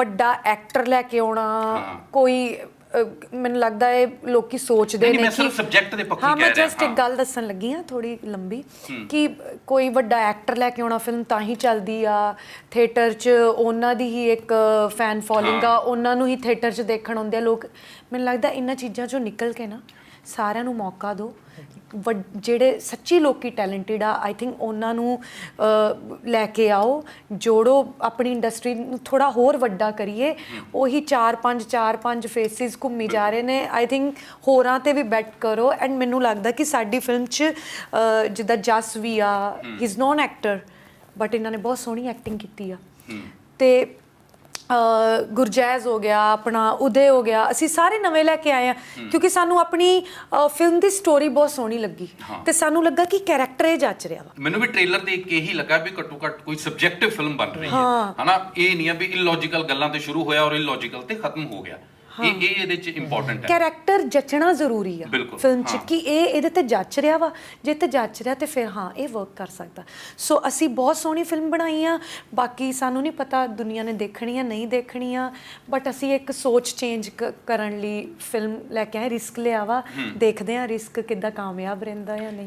ਵੱਡਾ ਐਕਟਰ ਲੈ ਕੇ ਆਉਣਾ ਕੋਈ ਮੈਨੂੰ ਲੱਗਦਾ ਹੈ ਲੋਕੀ ਸੋਚਦੇ ਨਹੀਂ, ਨੇ ਮੈਂ ਸਿਰਫ subject ਦੇ ਪੱਖੋਂ ਹਾਂ ਕਹਿ ਮੈਂ ਰਿਹਾ, ਜਸਟ ਇੱਕ ਹਾਂ। ਗੱਲ ਦੱਸਣ ਲੱਗੀ ਆ ਥੋੜੀ ਲੰਬੀ ਕਿ ਕੋਈ ਵੱਡਾ ਐਕਟਰ ਲੈ ਕੇ ਆਉਣਾ ਫਿਲਮ ਤਾਂ ਹੀ ਚੱਲਦੀ ਆ। ਥੀਏਟਰ 'ਚ ਉਹਨਾਂ ਦੀ ਹੀ ਇੱਕ ਫੈਨ ਫੋਲੋਇੰਗ ਆ ਉਹਨਾਂ ਨੂੰ ਹੀ ਥੀਏਟਰ 'ਚ ਦੇਖਣ ਆਉਂਦੇ ਆ। ਲੋਕ ਮੈਨੂੰ ਲੱਗਦਾ ਇਹਨਾਂ ਚੀਜ਼ਾਂ 'ਚੋਂ ਨਿਕਲ ਕੇ ਨਾ ਸਾਰਿਆਂ ਨੂੰ ਮੌਕਾ ਦਿਓ। ਜਿਹੜੇ ਸੱਚੀ ਲੋਕੀ ਟੈਲੈਂਟਡ ਆ ਆਈ ਥਿੰਕ ਉਹਨਾਂ ਨੂੰ ਲੈ ਕੇ ਆਓ ਜੋੜੋ ਆਪਣੀ ਇੰਡਸਟਰੀ ਨੂੰ ਥੋੜਾ ਹੋਰ ਵੱਡਾ ਕਰੀਏ। ਉਹੀ 4-5 4-5 ਫੇਸਿਸ ਘੁੰਮੀ ਜਾ ਰਹੇ ਨੇ। ਆਈ ਥਿੰਕ ਹੋਰਾਂ ਤੇ ਵੀ ਬੈਟ ਕਰੋ। ਐਂਡ ਮੈਨੂੰ ਲੱਗਦਾ ਕਿ ਸਾਡੀ ਫਿਲਮ 'ਚ ਜਿੱਦਾਂ ਜਸ ਵੀ ਆ ਹੀ। ਇਜ਼ ਨੋਨ ਐਕਟਰ ਬਟ ਇਹਨਾਂ ਨੇ ਬਹੁਤ ਸੋਹਣੀ ਐਕਟਿੰਗ ਕੀਤੀ ਆ। ਤੇ ਗੁਰਜੈਜ਼ ਹੋ ਗਿਆ ਆਪਣਾ ਉਦੇ ਹੋ ਗਿਆ ਅਸੀਂ ਸਾਰੇ ਨਵੇਂ ਲੈ ਕੇ ਆਏ ਆ ਕਿਉਂਕਿ ਸਾਨੂੰ ਆਪਣੀ ਫਿਲਮ ਦੀ ਸਟੋਰੀ ਬਹੁਤ ਸੋਹਣੀ ਲੱਗੀ ਤੇ ਸਾਨੂੰ ਲੱਗਾ ਕਿ ਕੈਰੈਕਟਰ ਇਹ ਜੱਚ ਰਿਹਾ ਵਾ। ਮੈਨੂੰ ਵੀ ਟ੍ਰੇਲਰ ਦੇਖ ਕੇ ਇਹੀ ਲੱਗਾ ਵੀ ਘੱਟੋ ਘੱਟ ਕੋਈ ਸਬਜੈਕਟਿਵ ਫਿਲਮ ਬਣ ਰਹੀ ਹੈ। ਹਨਾ ਇਹ ਨਹੀਂ ਆ ਵੀ ਇਲੌਜੀਕਲ ਗੱਲਾਂ ਤੇ ਸ਼ੁਰੂ ਹੋਇਆ ਔਰ ਇਲੌਜੀਕਲ ਤੇ ਖਤਮ ਹੋ ਗਿਆ। ਇਹ ਇਹ ਇਹਦੇ ਚ ਇੰਪੋਰਟੈਂਟ ਹੈ। ਕੈਰੈਕਟਰ ਜੱਚਣਾ ਜ਼ਰੂਰੀ ਆ। ਬਿਲਕੁਲ, ਫਿਲਮ 'ਚ ਹਾਂ। ਕਿ ਇਹ ਇਹਦੇ ਤੇ ਜੱਚ ਰਿਹਾ ਵਾ। ਜੇ ਤੇ ਜੱਚ ਰਿਹਾ ਤੇ ਫਿਰ ਹਾਂ ਇਹ ਵਰਕ ਕਰ ਸਕਦਾ। ਸੋ ਅਸੀਂ ਬਹੁਤ ਸੋਹਣੀ ਫਿਲਮ ਬਣਾਈ ਆ। ਬਾਕੀ ਸਾਨੂੰ ਨਹੀਂ ਪਤਾ ਦੁਨੀਆ ਨੇ ਦੇਖਣੀ ਆ ਨਹੀਂ ਦੇਖਣੀ ਆ। ਬਟ ਅਸੀਂ ਇੱਕ ਸੋਚ ਚੇਂਜ ਕਰਨ ਲਈ ਫਿਲਮ ਲੈ ਕੇ ਆਏ ਰਿਸਕ ਲਿਆ ਵਾ। ਦੇਖਦੇ ਆ ਰਿਸਕ ਕਿੱਦਾਂ ਕਾਮਯਾਬ ਰਹਿੰਦਾ ਜਾਂ ਨਹੀਂ।